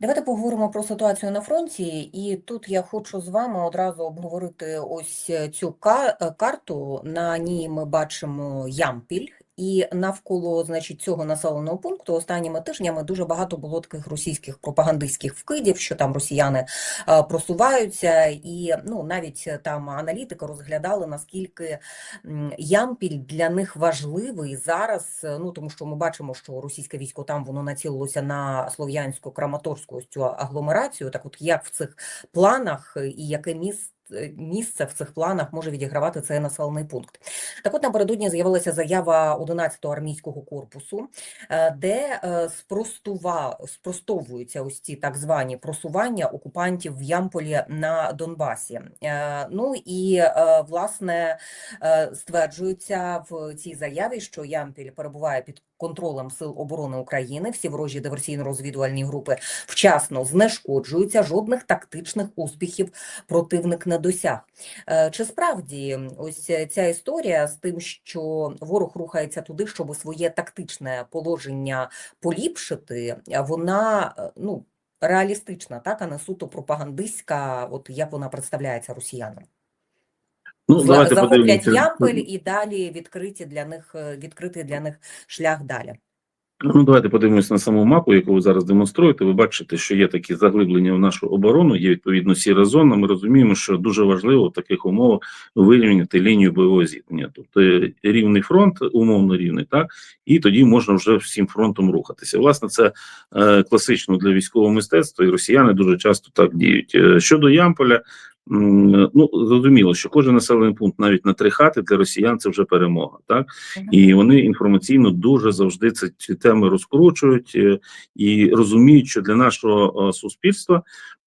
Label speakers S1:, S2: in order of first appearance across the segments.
S1: Давайте поговоримо про ситуацію на фронті, і тут я хочу з вами одразу обговорити ось е, цю е, карту. На ній ми бачимо Ямпіль, і навколо, значить, цього населеного пункту останніми тижнями дуже багато було таких російських пропагандистських вкидів, що там росіяни е, просуваються, і ну навіть там аналітики розглядали наскільки Ямпіль для них важливий зараз. е, Ну тому що ми бачимо, що російське військо там воно націлилося на слов'янську краматорську цю агломерацію. Так, от як в цих планах е, і яке місце. Місце в цих планах може відігравати цей населений пункт. Так от напередодні з'явилася заява 11-го армійського корпусу, е, де е, спростува, спростовуються ось ці так звані просування окупантів в Ямполі на Донбасі. Е, Ну і е, власне е, стверджується в цій заяві, що Ямпіль перебуває під контролем Сил оборони України. Всі ворожі диверсійно-розвідувальні групи вчасно знешкоджуються. Жодних тактичних успіхів противник не досяг. Е, Чи справді ось ця історія з тим, що ворог рухається туди, щоб своє тактичне положення поліпшити, вона е, ну реалістична, так а не суто пропагандистська, от як вона представляється росіянам?
S2: Ну, давайте
S1: захоплять. Ямпель і далі відкриті для них е, відкритий для них шлях далі.
S2: Ну, давайте подивимося на саму мапу, яку ви зараз демонструєте. Ви бачите, що є такі заглиблення в нашу оборону, є відповідно сіра зона. Ми розуміємо, що дуже важливо в таких умовах вирівняти лінію бойового зіткнення. Тобто е, рівний фронт, умовно рівний, так і тоді можна вже всім фронтом рухатися. Власне, це е, класично для військового мистецтва, і росіяни дуже часто так діють. Е, Щодо Ямполя. Ну, зрозуміло, що кожен населений пункт, навіть на три хати для росіян, це вже перемога, так? І вони інформаційно дуже завжди ці, теми розкручують е, і розуміють, що для нашого е, суспільства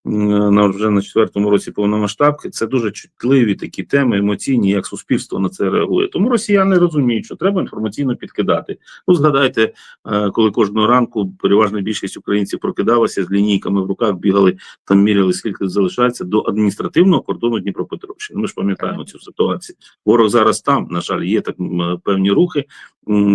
S2: на вже на четвертому році повномасштабки це дуже чутливі такі теми, емоційні, як суспільство на це реагує. Тому росіяни розуміють, що треба інформаційно підкидати. Ну згадайте, е, коли кожного ранку переважна більшість українців прокидалася з лінійками в руках, бігали там, міряли скільки залишається до адміністративного кордону Дніпропетровщини. Ми ж пам'ятаємо цю ситуацію. Ворог зараз там, на жаль, є так певні рухи,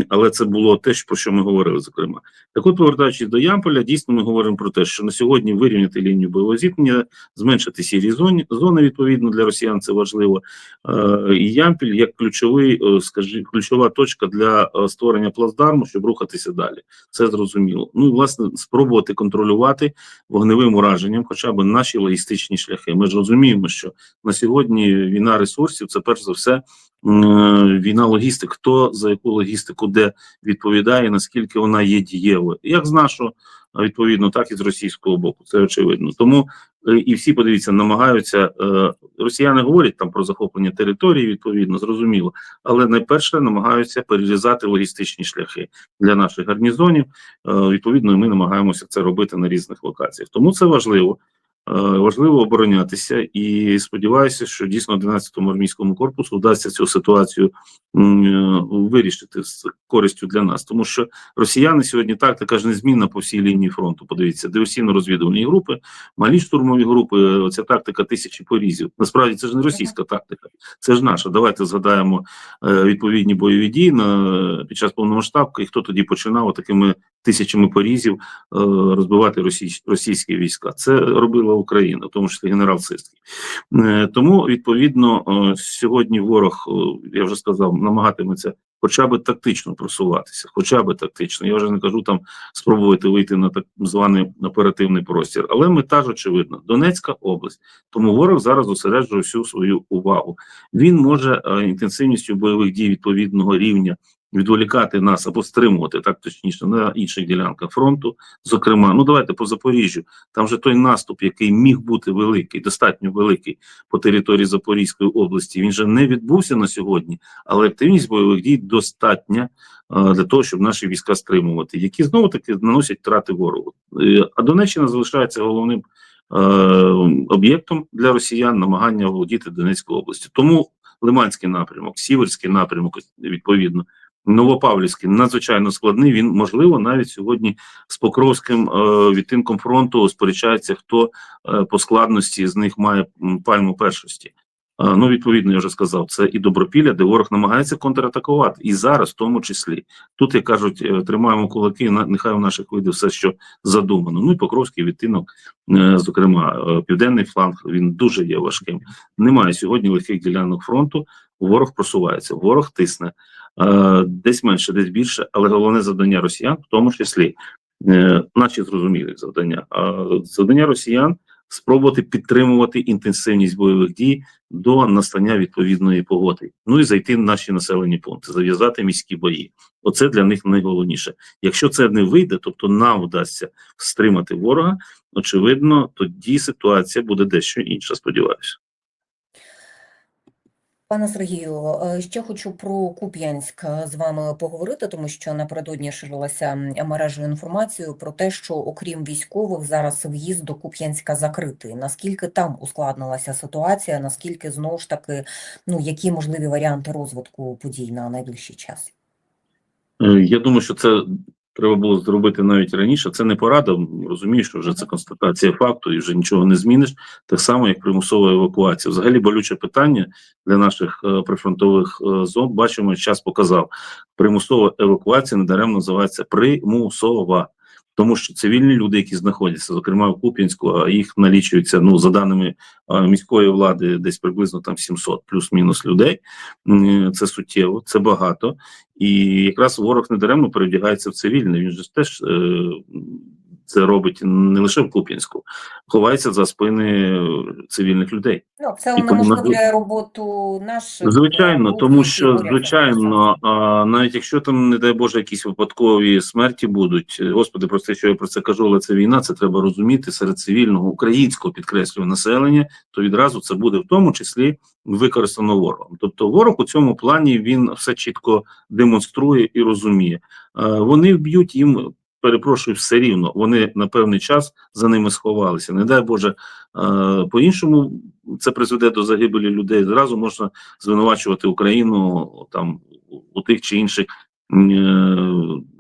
S2: але це було те, про що ми говорили. Зокрема, так от, повертаючись до Ямполя, дійсно ми говоримо про те, що на сьогодні вирівняти лінію зіткнення, зменшити сірі зоні зони відповідно для росіян. Це важливо. Е, І Ямпіль як ключовий, е, скажі, ключова точка для е, створення плацдарму, щоб рухатися далі. Це зрозуміло. Ну і власне спробувати контролювати вогневим ураженням, хоча б наші логістичні шляхи. Ми ж розуміємо, що на сьогодні війна ресурсів це перш за все війна логістик. Хто за яку логістику де відповідає, наскільки вона є дієвою, як з нашого відповідно, так і з російського боку. Це очевидно. Тому е, і всі подивіться, намагаються е, росіяни говорять там про захоплення території, відповідно, зрозуміло, але найперше намагаються перерізати логістичні шляхи для наших гарнізонів. Е, відповідно, і ми намагаємося це робити на різних локаціях. Тому це важливо. Е, Важливо оборонятися і сподіваюся, що дійсно 11-му армійському корпусу вдасться цю ситуацію е, вирішити з користю для нас, тому що росіяни сьогодні тактика ж незмінна по всій лінії фронту. Подивіться, диверсійно-розвідувальні групи, малі штурмові групи. Оця тактика тисячі порізів. Насправді це ж не російська тактика, це ж наша. Давайте згадаємо е, відповідні бойові дії на під час повномасштабки. І хто тоді починав такими тисячами порізів розбивати російсь- російські війська? Це робила Україна, в тому числі генерал Сирський. Е, Тому відповідно е, сьогодні ворог, е, я вже сказав, намагатиметься хоча б тактично просуватися, хоча б тактично. Я вже не кажу там спробувати вийти на так званий оперативний простір. Але мета ж очевидна: Донецька область. Тому ворог зараз зосереджує всю свою увагу. Він може інтенсивністю бойових дій відповідного рівня. Відволікати нас або стримувати так точніше на інших ділянках фронту. Зокрема, ну давайте по Запоріжжю. Там же той наступ, який міг бути великий, достатньо великий по території Запорізької області. Він же не відбувся на сьогодні, але активність бойових дій достатня е, для того, щоб наші війська стримувати, які знову таки наносять втрати ворогу. Е, А Донеччина залишається головним е, об'єктом для росіян намагання володіти Донецькою областю. Тому Лиманський напрямок, Сіверський напрямок, відповідно. Новопавлівський надзвичайно складний. Він можливо навіть сьогодні з Покровським е, відтинком фронту сперечається, хто е, по складності з них має пальму першості. А, Ну, відповідно, я вже сказав, це і добропілля, де ворог намагається контратакувати, і зараз, в тому числі. Тут, як кажуть, е, тримаємо кулаки, нехай у наших вийде все, що задумано. Ну і Покровський відтинок, е, зокрема, е, південний фланг, він дуже є важким. Немає сьогодні легких ділянок фронту. Ворог просувається, ворог тисне е, десь менше, десь більше, але головне завдання росіян, в тому числі е, наші зрозумілі завдання. А завдання росіян спробувати підтримувати інтенсивність бойових дій до настання відповідної погоди. Ну і зайти в наші населені пункти, зав'язати міські бої. Оце для них найголовніше. Якщо це не вийде, тобто нам вдасться стримати ворога. Очевидно, тоді ситуація буде дещо інша. Сподіваюся.
S1: Пане Сергію, е, ще хочу про Куп'янськ е, з вами поговорити, тому що напередодні ширилася мережею інформацію про те, що окрім військових зараз в'їзд до Куп'янська закритий. Наскільки там ускладнилася ситуація? Наскільки знову ж таки, ну які можливі варіанти розвитку подій на найближчий час?
S2: Е, Я думаю, що це треба було зробити навіть раніше. Це не порада. Розумієш, що вже це констатація факту, і вже нічого не зміниш. Так само, як примусова евакуація. Взагалі болюче питання для наших е, прифронтових е, зон. Бачимо, час показав. Примусова евакуація недаремно називається примусова. Тому що цивільні люди, які знаходяться, зокрема в Куп'янську, а їх налічується, ну за даними міської влади, десь приблизно там 700 плюс-мінус людей. Це суттєво, це багато. І якраз ворог не даремно перевдягається в цивільне. Він же теж е, це робить не лише в Куп'янську, ховається за спини цивільних людей.
S1: Ну, це
S2: тому
S1: роботу наших
S2: Звичайно,
S1: е,
S2: тому що звичайно, а, навіть якщо там, не дай Боже, якісь випадкові смерті будуть, е, господи, прости, що я про це кажу, але це війна, це треба розуміти серед цивільного українського підкреслюю населення, то відразу це буде в тому числі використано ворогом. Тобто, ворог у цьому плані він все чітко демонструє і розуміє. Е, Вони вб'ють їм. Перепрошую, все рівно вони на певний час за ними сховалися. Не дай Боже, е, по-іншому це призведе до загибелі людей. Зразу можна звинувачувати Україну там у- тих чи інших е,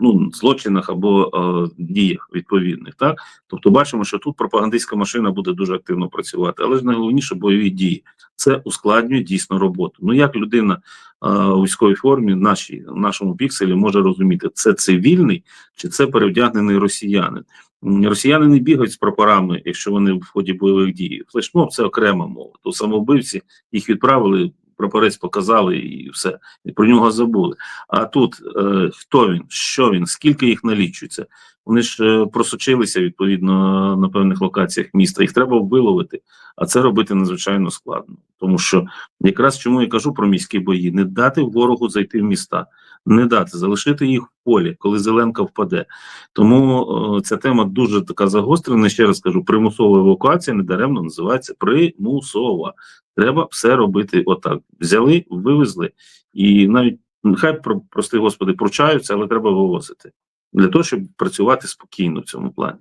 S2: ну, злочинах або е, діях відповідних. Так, тобто, бачимо, що тут пропагандистська машина буде дуже активно працювати, але ж найголовніше бойові дії. Це ускладнює дійсно роботу. Ну як людина е, у військовій формі, нашій нашому пікселі може розуміти, це цивільний чи це перевдягнений росіянин. Росіяни не бігають з прапорами, якщо вони в ході бойових дій. Флешмоб це окрема мова. То самовбивці їх відправили, прапорець показали і все. Про нього забули. А тут е, хто він, що він, скільки їх налічується? Вони ж е, просочилися відповідно на певних локаціях міста. Їх треба виловити, а це робити надзвичайно складно. Тому що якраз чому я кажу про міські бої: не дати ворогу зайти в міста, не дати залишити їх в полі, коли Зеленка впаде. Тому е, ця тема дуже така загострена. Ще раз кажу, примусова евакуація недаремно називається примусова. Треба все робити отак. Взяли, вивезли, і навіть нехай про- прости господи пручаються, але треба вивозити для того, щоб працювати спокійно в цьому плані.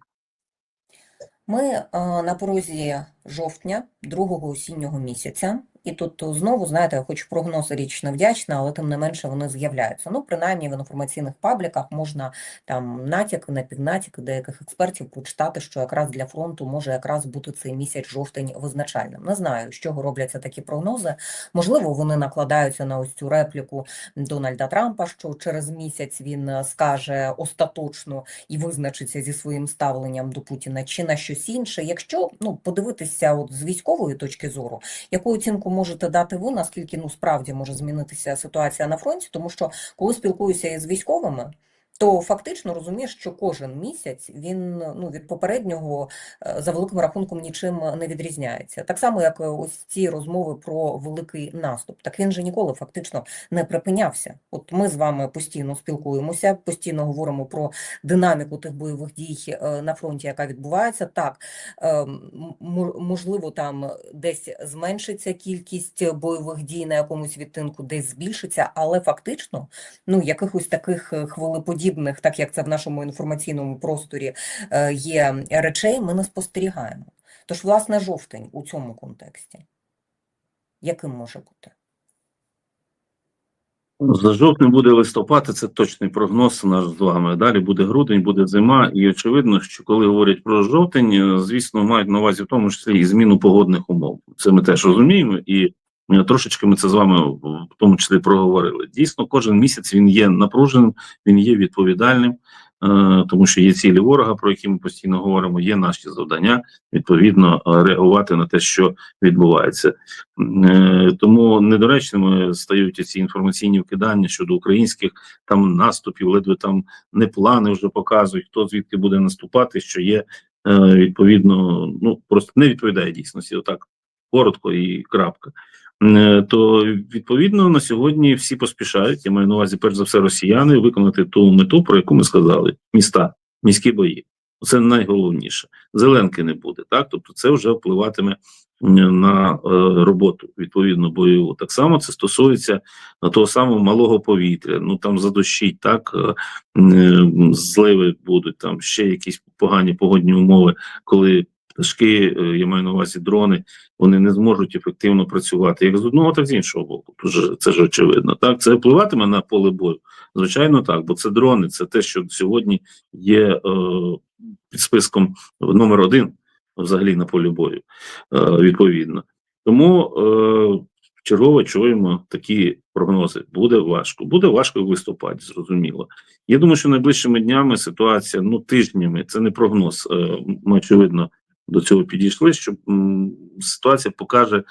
S1: Ми е, на порозі жовтня, другого осіннього місяця, і тут знову, знаєте, хоч прогноз річ не вдячна, але тим не менше вони з'являються. Ну, принаймні в інформаційних пабліках можна там натяки, напівнатяки деяких експертів прочитати, що якраз для фронту може якраз бути цей місяць жовтень визначальним. Не знаю, з чого робляться такі прогнози. Можливо, вони накладаються на ось цю репліку Дональда Трампа, що через місяць він е, скаже остаточно і визначиться зі своїм ставленням до Путіна чи на щось інше. Якщо ну подивитися от з військової точки зору, яку оцінку можете дати ви, наскільки ну справді може змінитися ситуація на фронті, тому що коли спілкуюся із військовими. То фактично розумієш, що кожен місяць він ну від попереднього е, за великим рахунком нічим не відрізняється. Так само, як е, ось ці розмови про великий наступ. Так він же ніколи фактично не припинявся. От ми з вами постійно спілкуємося, постійно говоримо про динаміку тих бойових дій е, на фронті, яка відбувається. Так, можливо, там десь зменшиться кількість бойових дій на якомусь відтинку, десь збільшиться, але фактично, ну, якихось таких е, хвилеподібних, так як це в нашому інформаційному просторі е, є речей, ми не спостерігаємо. Тож, власне, жовтень у цьому контексті. Яким може бути?
S2: За жовтнем буде листопад, це точний прогноз наш з вами. Далі буде грудень, буде зима, і очевидно, що коли говорять про жовтень, е, звісно, мають на увазі в тому числі і зміну погодних умов. Це ми теж розуміємо, і Трошечки ми це з вами в тому числі проговорили. Дійсно, кожен місяць він є напруженим, він є відповідальним, е, тому що є цілі ворога, про які ми постійно говоримо. Є наші завдання відповідно реагувати на те, що відбувається. Е, Тому недоречними стають ці інформаційні вкидання щодо українських там наступів, ледве там не плани вже показують, хто звідки буде наступати, що є е, відповідно, ну просто не відповідає дійсності. Отак коротко і крапка. Е, То відповідно на сьогодні всі поспішають. Я маю на увазі, перш за все, росіяни виконати ту мету, про яку ми сказали: міста, міські бої. Це найголовніше. Зеленки не буде, так тобто це вже впливатиме на е, роботу відповідно бойову. Так само це стосується е, того самого малого повітря. Ну там задощить, так зливи будуть, там ще якісь погані погодні умови, коли пташки, е, я маю на увазі дрони, вони не зможуть ефективно працювати як з одного, так з іншого боку. Це ж очевидно. Так, це впливатиме на поле бою. Звичайно, так, бо це дрони, це те, що сьогодні є е, під списком номер один взагалі на полі бою. Е, відповідно, тому е, чергово чуємо такі прогнози. Буде важко, буде важко і в листопаді, зрозуміло. Я думаю, що найближчими днями ситуація, ну тижнями, це не прогноз. Е, ми очевидно до цього підійшли, що ситуація покаже е,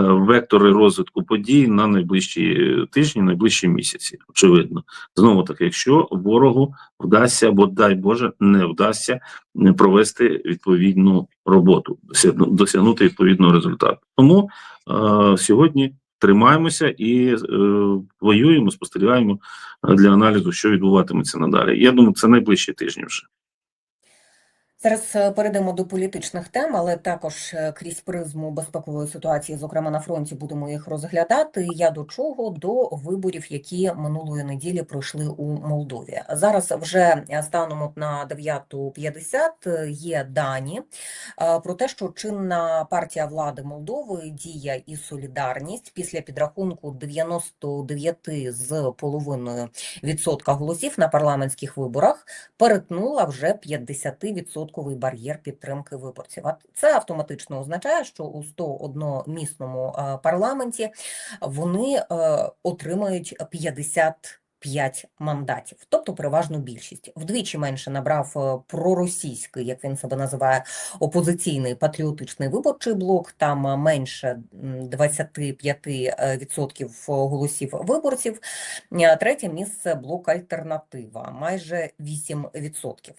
S2: вектори розвитку подій на найближчі тижні, найближчі місяці. Очевидно, знову таки, якщо ворогу вдасться, або дай Боже, не вдасться е, провести відповідну роботу, досягну- досягнути відповідного результату. Тому е, сьогодні тримаємося і е, воюємо, спостерігаємо е, для аналізу, що відбуватиметься надалі. Я думаю, це найближчі тижні вже.
S1: Зараз е, перейдемо до політичних тем, але також е, крізь призму безпекової ситуації, зокрема на фронті, будемо їх розглядати. Я до чого? До виборів, які минулої неділі пройшли у Молдові. Зараз вже е, станом на 9.50 е, є дані про те, що чинна партія влади Молдови Дія і Солідарність після підрахунку 99 з половиною відсотка голосів на парламентських виборах перетнула вже 50% бар'єр підтримки виборців. А це автоматично означає, що у 101-місному е, парламенті вони е, отримають 55 мандатів, тобто переважну більшість. Вдвічі менше набрав е, проросійський, як він себе називає, опозиційний патріотичний виборчий блок. Там менше м, 25% голосів виборців. Третє місце блок Альтернатива, майже 8%.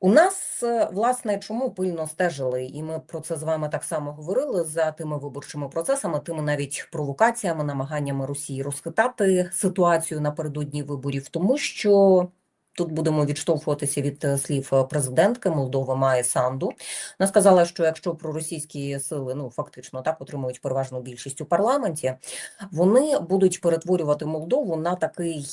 S1: У нас, е, власне, чому пильно стежили, і ми про це з вами так само говорили за тими виборчими процесами, тими навіть провокаціями, намаганнями Росії розхитати ситуацію напередодні виборів, тому що тут будемо відштовхуватися від е, слів е, президентки Молдови Майи Санду. Вона сказала, що якщо проросійські сили ну фактично так отримують переважну більшість у парламенті, вони будуть перетворювати Молдову на такий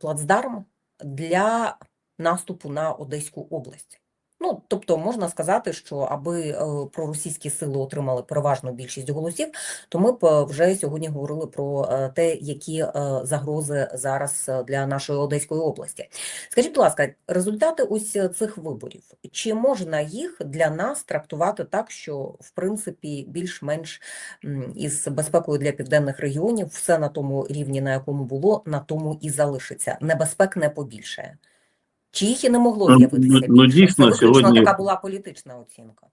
S1: плацдарм для наступу на Одеську область. Ну, тобто можна сказати, що аби е, проросійські сили отримали переважну більшість голосів, то ми б е, вже сьогодні говорили про е, те, які загрози зараз для нашої Одеської області. Скажіть, будь ласка, результати ось цих виборів, чи можна їх для нас трактувати так, що в принципі більш-менш із безпекою для південних регіонів все на тому рівні, на якому було, на тому і залишиться. Небезпек не побільшає. Чи їх і не могло
S2: Ну,
S1: з'явитися
S2: ну, дійсно,
S1: Це
S2: сьогодні-
S1: така була політична оцінка.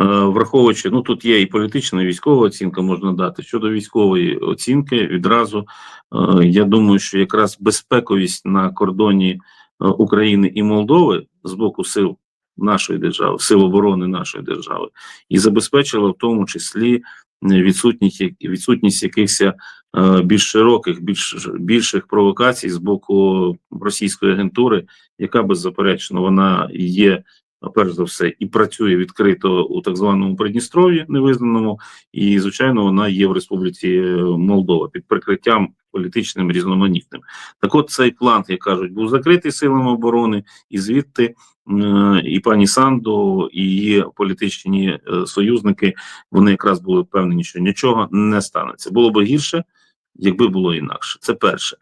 S2: Е, враховуючи, ну тут є і політична, і військова оцінка можна дати. Щодо військової оцінки, відразу е, я думаю, що якраз безпековість на кордоні е, України і Молдови з боку сил нашої держави, сил оборони нашої держави, і забезпечила в тому числі відсутність відсутність якихось е, більш широких, більш більших провокацій з боку російської агентури, яка беззаперечно вона є перш за все, і працює відкрито у так званому Придністров'ї невизнаному, і звичайно, вона є в Республіці е, Молдова під прикриттям політичним різноманітним. Так, от цей план, як кажуть, був закритий силами оборони, і звідти і пані Санду, і її політичні е, союзники вони якраз були впевнені, що нічого не станеться. Було б гірше, якби було інакше. Це перше.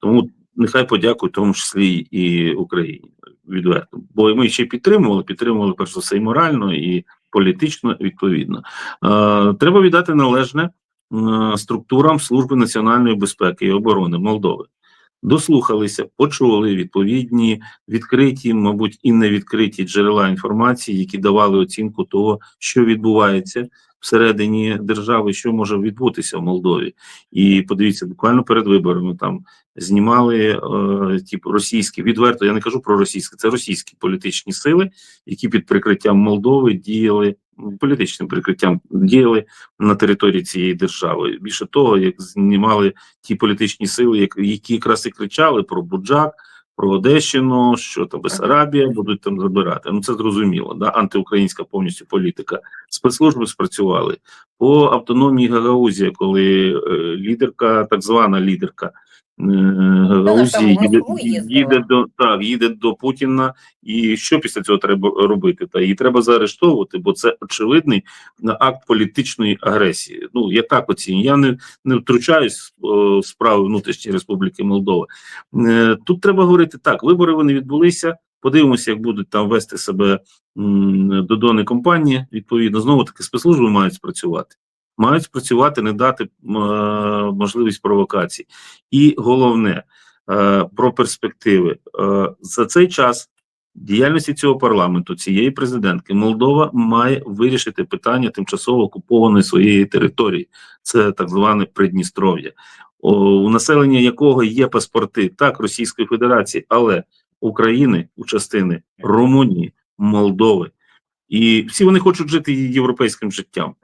S2: Тому нехай подякують, в тому числі і Україні відверто. Бо ми ще підтримували, підтримували перш за все і морально, і політично відповідно. Е, треба віддати належне м, структурам Служби національної безпеки і оборони Молдови. Дослухалися, почули відповідні відкриті, мабуть, і невідкриті джерела інформації, які давали оцінку того, що відбувається всередині держави, що може відбутися в Молдові. І подивіться, буквально перед виборами там знімали е, ті російські відверто. Я не кажу про російське, це російські політичні сили, які під прикриттям Молдови діяли політичним прикриттям діяли на території цієї держави. Більше того, як знімали ті політичні сили, як- які якраз і кричали про Буджак. Про Одещину, що там Бесарабія будуть там забирати. Ну це зрозуміло. Да? Антиукраїнська повністю політика. Спецслужби спрацювали по автономії Гагаузія, коли е, лідерка, так звана лідерка е, Гагаузії їде, їде до так, їде до Путіна. І що після цього треба робити? Та її треба заарештовувати, бо це очевидний на акт політичної агресії. Ну я так оцінюю. Я не, не втручаюсь в е, справи внутрішньої республіки Молдова. Е, Тут треба говорити так: вибори вони відбулися. Подивимося, як будуть там вести себе додони компанії. Відповідно, знову таки спецслужби мають спрацювати. Мають спрацювати, не дати е, можливість провокацій. І головне е, про перспективи Е, за цей час діяльності цього парламенту, цієї президентки, Молдова має вирішити питання тимчасово окупованої своєї території. Це так зване Придністров'я, у населення якого є паспорти так Російської Федерації, але України у частини Румунії, Молдови, і всі вони хочуть жити європейським життям.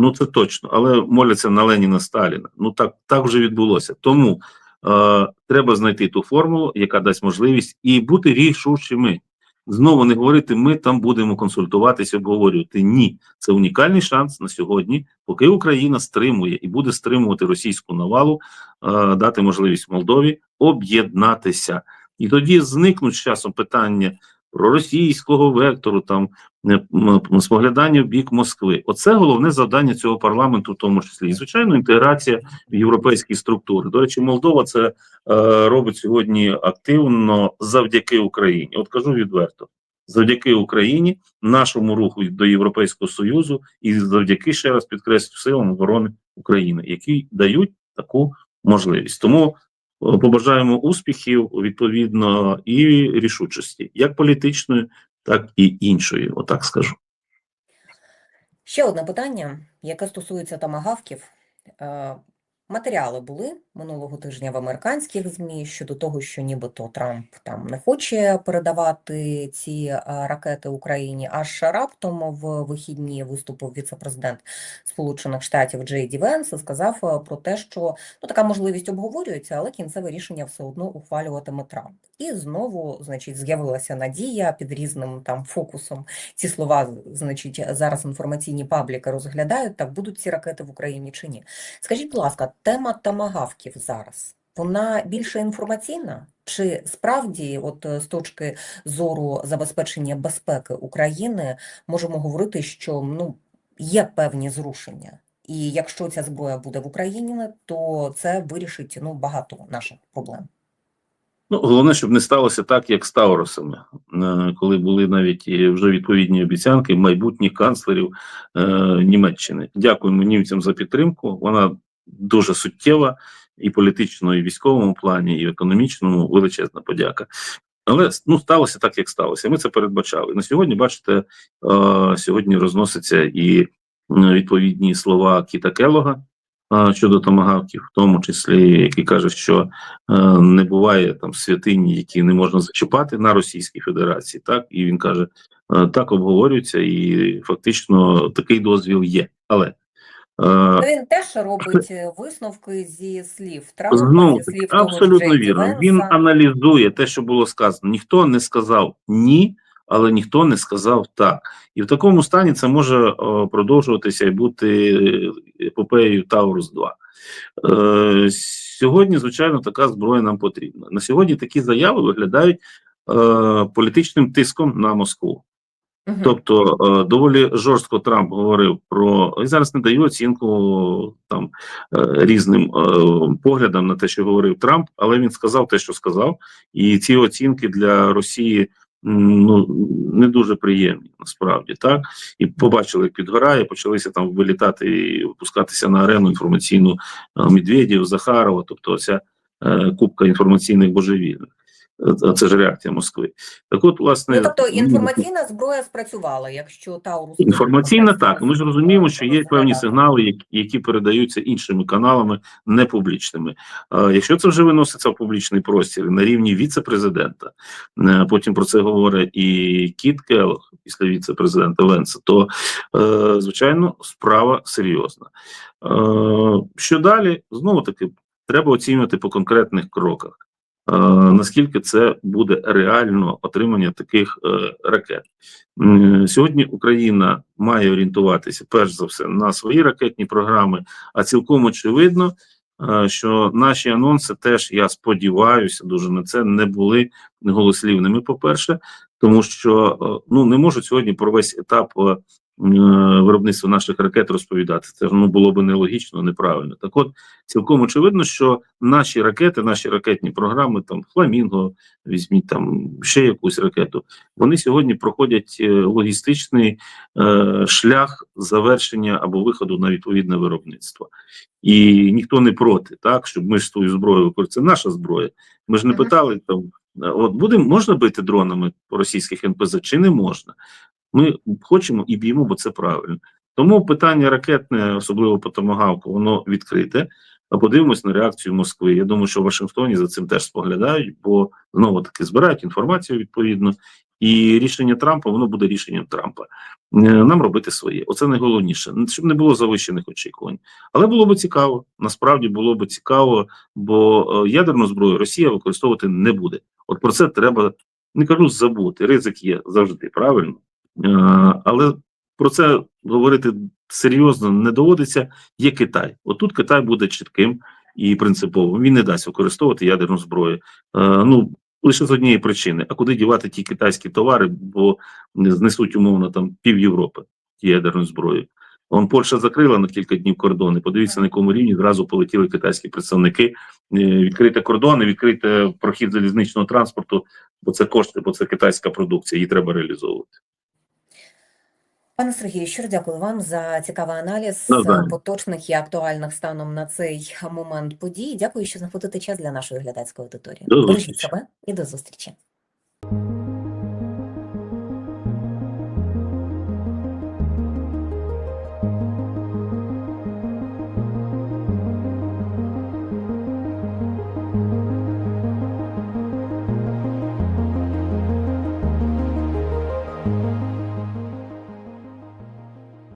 S2: Ну це точно, але моляться на Леніна Сталіна. Ну так так вже відбулося. Тому е, треба знайти ту формулу, яка дасть можливість і бути рішучими. Знову не говорити, ми там будемо консультуватися, обговорювати. Ні, це унікальний шанс на сьогодні, поки Україна стримує і буде стримувати російську навалу, е, дати можливість Молдові об'єднатися. І тоді зникнуть з часом питання про російського вектору, там споглядання в бік Москви. Оце головне завдання цього парламенту, в тому числі. І звичайно, інтеграція в європейські структури. До речі, Молдова це е, робить сьогодні активно завдяки Україні. От кажу відверто. Завдяки Україні, нашому руху до Європейського Союзу, і завдяки ще раз підкреслю силам оборони України, які дають таку можливість. Тому е, побажаємо успіхів відповідно і рішучості, як політичної, так і іншої. Отак скажу.
S1: Ще одне питання, яке стосується тамагавків. Матеріали були минулого тижня в американських ЗМІ щодо того, що нібито Трамп там не хоче передавати ці е, ракети Україні. Аж раптом в вихідні виступив віце-президент Сполучених Штатів Джей Ді Венс і сказав е, про те, що ну така можливість обговорюється, але кінцеве рішення все одно ухвалюватиме Трамп. І знову, значить, з'явилася надія під різним там фокусом. Ці слова, значить, зараз інформаційні пабліки розглядають, так будуть ці ракети в Україні чи ні. Скажіть, будь ласка, тема тамагавків зараз, вона більше інформаційна? Чи справді, от е, з точки зору забезпечення безпеки України, можемо говорити, що ну, є певні зрушення? І якщо ця зброя буде в Україні, то це вирішить ну, багато наших проблем.
S2: Ну, головне, щоб не сталося так, як з Тауросами, е, коли були навіть вже відповідні обіцянки майбутніх канцлерів е, Німеччини. Дякуємо німцям за підтримку. Вона дуже суттєва і політично, і військовому плані, і економічному величезна подяка. Але ну сталося так, як сталося. Ми це передбачали. На сьогодні, бачите, е, сьогодні розносяться і відповідні слова Кіта Келога е, щодо томагавків, в тому числі, який каже, що е, не буває там святині, які не можна зачіпати на Російській Федерації. Так і він каже, так обговорюється, і фактично такий дозвіл є. Але
S1: Він теж робить е, висновки зі слів Трампа,
S2: Знову
S1: зі слів
S2: абсолютно вірно. Він аналізує те, що було сказано. Ніхто не сказав ні, але ніхто не сказав так. І в такому стані це може продовжуватися і бути е, епопеєю Таурус 2. Е, сьогодні, звичайно, така зброя нам потрібна. На сьогодні такі заяви виглядають е, політичним тиском на Москву. Тобто е, доволі жорстко Трамп говорив про і зараз не даю оцінку там е, різним е, поглядам на те, що говорив Трамп, але він сказав те, що сказав, і ці оцінки для Росії ну, не дуже приємні, насправді, так? І побачили, як підгорає, почалися там вилітати і випускатися на арену інформаційну Медведєв, Захарова, тобто ця купка інформаційних божевільних. Е, Це ж реакція Москви. Так от, власне,
S1: Ну, тобто
S2: ну,
S1: інформаційна зброя спрацювала, якщо Таурус...
S2: Інформаційна так. Ми ж розуміємо, що є певні сигнали, які- передаються іншими каналами, не публічними. Якщо це вже виноситься в публічний простір на рівні віце-президента, е, потім про це говорить і Кіт Келлог після віце-президента Венса, то е, звичайно справа серйозна. Що далі? Знову таки, треба оцінювати по конкретних кроках. Наскільки це буде реально отримання таких е, ракет? Сьогодні Україна має орієнтуватися перш за все на свої ракетні програми, а цілком очевидно, е, що наші анонси теж я сподіваюся дуже на це не були голослівними. По перше, тому що е, ну не можуть сьогодні про весь етап виробництва наших ракет розповідати. Це ну було б нелогічно, неправильно. Так, от цілком очевидно, що наші ракети, наші ракетні програми, там Фламінго, візьміть там ще якусь ракету. Вони сьогодні проходять е, логістичний е, шлях завершення або виходу на відповідне виробництво. І ніхто не проти, так щоб ми ж свою зброю використовували. Це наша зброя. Ми ж не питали там, е, от буде можна бити дронами по російських НПЗ чи не можна. Ми хочемо і б'ємо, бо це правильно. Тому питання ракетне, особливо по томагавку, воно відкрите. А подивимось на реакцію Москви. Я думаю, що в Вашингтоні за цим теж споглядають, бо знову таки збирають інформацію відповідно. І рішення Трампа воно буде рішенням Трампа. Е, Нам робити своє. Оце найголовніше. Щоб не було завищених очікувань. Але було б цікаво. Насправді було б цікаво, бо е, ядерну зброю Росія використовувати не буде. От про це треба не кажу забути. Ризик є завжди правильно. Е, Але про це говорити серйозно не доводиться. Є Китай. Отут Китай буде чітким і принциповим. Він не дасть використовувати ядерну зброю. Е, Ну лише з однієї причини: а куди дівати ті китайські товари, бо знесуть умовно там пів Європи ядерною зброєю. Он Польща закрила на кілька днів кордони. Подивіться, на якому рівні зразу полетіли китайські представники. Е, Відкрити кордони, відкрити прохід залізничного транспорту, бо це кошти, бо це китайська продукція, її треба реалізовувати.
S1: Пане Сергію, щиро дякую вам за цікавий аналіз поточних і актуальних станом на цей момент подій. Дякую, що знаходите час для нашої глядацької аудиторії. Бережіть себе і до зустрічі.